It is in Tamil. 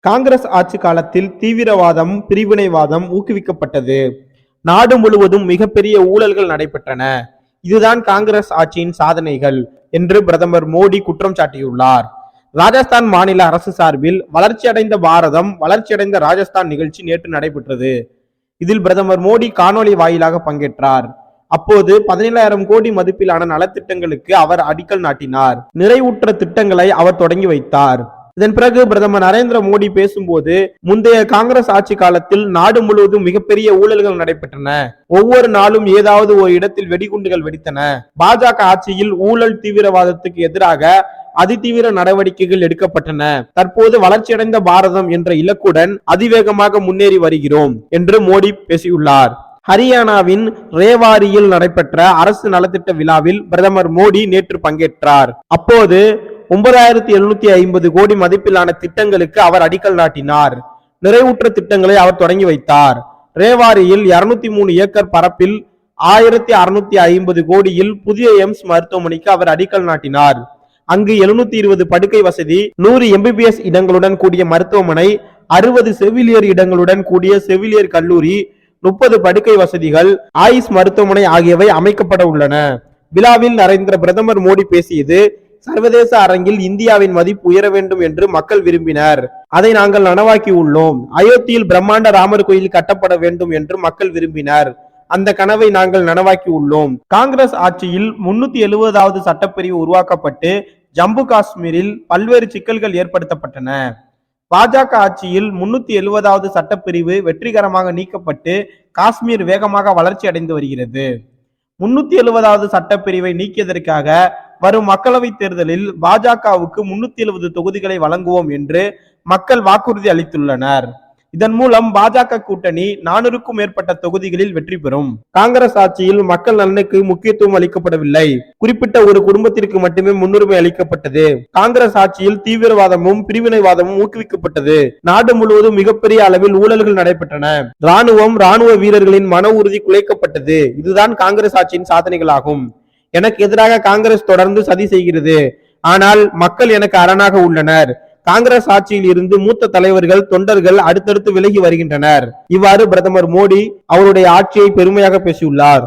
காங்கிரஸ் ஆட்சி காலத்தில் தீவிரவாதம் பிரிவினைவாதம் ஊக்குவிக்கப்பட்டது. நாடு முழுவதும் மிகப்பெரிய ஊழல்கள் நடைபெற்றன. இதுதான் காங்கிரஸ் ஆட்சியின் சாதனைகள் என்று பிரதமர் மோடி குற்றம் சாட்டியுள்ளார். ராஜஸ்தான் மாநில அரசு சார்பில் வளர்ச்சியடைந்த பாரதம் வளர்ச்சியடைந்த ராஜஸ்தான் நிகழ்ச்சி நேற்று நடைபெற்றது. இதில் பிரதமர் மோடி காணொளி வாயிலாக பங்கேற்றார். அப்போது பதினேழாயிரம் கோடி மதிப்பிலான நலத்திட்டங்களுக்கு அவர் அடிக்கல் நாட்டினார். நிறைவுற்ற திட்டங்களை அவர் தொடங்கி வைத்தார். இதன் பிறகு பிரதமர் நரேந்திர மோடி பேசும்போது முந்தைய காங்கிரஸ் ஆட்சி காலத்தில் நாடு முழுவதும் மிகப்பெரிய ஊழல்கள் நடைபெற்றன. ஒவ்வொரு நாளும் ஏதாவது ஒரு இடத்தில் வெடிகுண்டுகள் வெடித்தன. பாஜக ஆட்சியில் ஊழல் தீவிரவாதத்துக்கு எதிராக அதிதீவிர நடவடிக்கைகள் எடுக்கப்பட்டன. தற்போது வளர்ச்சியடைந்த பாரதம் என்ற இலக்குடன் அதிவேகமாக முன்னேறி வருகிறோம் என்று மோடி பேசியுள்ளார். ஹரியானாவின் ரேவாரியில் நடைபெற்ற அரசு நலத்திட்ட விழாவில் பிரதமர் மோடி நேற்று பங்கேற்றார். அப்போது ஒன்பதாயிரத்தி எழுநூத்தி ஐம்பது கோடி மதிப்பிலான திட்டங்களுக்கு அவர் அடிக்கல் நாட்டினார். நிறைவுற்ற திட்டங்களை அவர் தொடங்கி வைத்தார். ரேவாரியில் இருநூத்தி மூணு ஏக்கர் பரப்பில் ஆயிரத்தி அறுநூத்தி ஐம்பது கோடியில் புதிய எய்ம்ஸ் மருத்துவமனைக்கு அவர் அடிக்கல் நாட்டினார். அங்கு எழுநூத்தி இருபது படுக்கை வசதி நூறு எம்பிபிஎஸ் இடங்களுடன் கூடிய மருத்துவமனை அறுபது செவிலியர் இடங்களுடன் கூடிய செவிலியர் கல்லூரி முப்பது படுக்கை வசதிகள் ஆயுஷ் மருத்துவமனை ஆகியவை அமைக்கப்பட உள்ளன. விழாவில் நரேந்திர பிரதமர் மோடி பேசியது சர்வதேச அரங்கில் இந்தியாவின் மதிப்பு உயர வேண்டும் என்று மக்கள் விரும்பினர். அதை நாங்கள் நனவாக்கி உள்ளோம். அயோத்தியில் பிரம்மாண்ட ராமர் கோயில் கட்டப்பட வேண்டும் என்று மக்கள் விரும்பினர். அந்த கனவை நாங்கள் நனவாக்கி உள்ளோம். காங்கிரஸ் ஆட்சியில் முன்னூத்தி எழுபதாவது சட்டப்பிரிவு உருவாக்கப்பட்டு ஜம்மு காஷ்மீரில் பல்வேறு சிக்கல்கள் ஏற்படுத்தப்பட்டன. பாஜக ஆட்சியில் முன்னூத்தி எழுபதாவது சட்டப்பிரிவு வெற்றிகரமாக நீக்கப்பட்டு காஷ்மீர் வேகமாக வளர்ச்சி அடைந்து வருகிறது. முன்னூத்தி எழுபதாவது சட்டப்பிரிவை நீக்கியதற்காக வரும் மக்களவைத் தேர்தலில் பாஜகவுக்கு முன்னூத்தி எழுபது தொகுதிகளை வழங்குவோம் என்று மக்கள் வாக்குறுதி அளித்துள்ளனர். இதன் மூலம் பாஜக கூட்டணி நானூறுக்கும் மேற்பட்ட தொகுதிகளில் வெற்றி பெறும். காங்கிரஸ் ஆட்சியில் மக்கள் நலனுக்கு முக்கியத்துவம் அளிக்கப்படவில்லை. குறிப்பிட்ட ஒரு குடும்பத்திற்கு மட்டுமே முன்னுரிமை அளிக்கப்பட்டது. காங்கிரஸ் ஆட்சியில் தீவிரவாதமும் பிரிவினைவாதமும் ஊக்குவிக்கப்பட்டது. நாடு முழுவதும் மிகப்பெரிய அளவில் ஊழல்கள் நடைபெற்றன. ராணுவம் ராணுவ வீரர்களின் மன உறுதி குலைக்கப்பட்டது. இதுதான் காங்கிரஸ் ஆட்சியின் சாதனைகளாகும். எனக்கு எதிராக காங்கிரஸ் தொடர்ந்து சதி செய்கிறது. ஆனால் மக்கள் எனக்கு அரணாக உள்ளனர். காங்கிரஸ் ஆட்சியில் இருந்து மூத்த தலைவர்கள் தொண்டர்கள் அடுத்தடுத்து விலகி வருகின்றனர். இவ்வாறு பிரதமர் மோடி அவருடைய ஆட்சியை பெருமையாக பேசியுள்ளார்.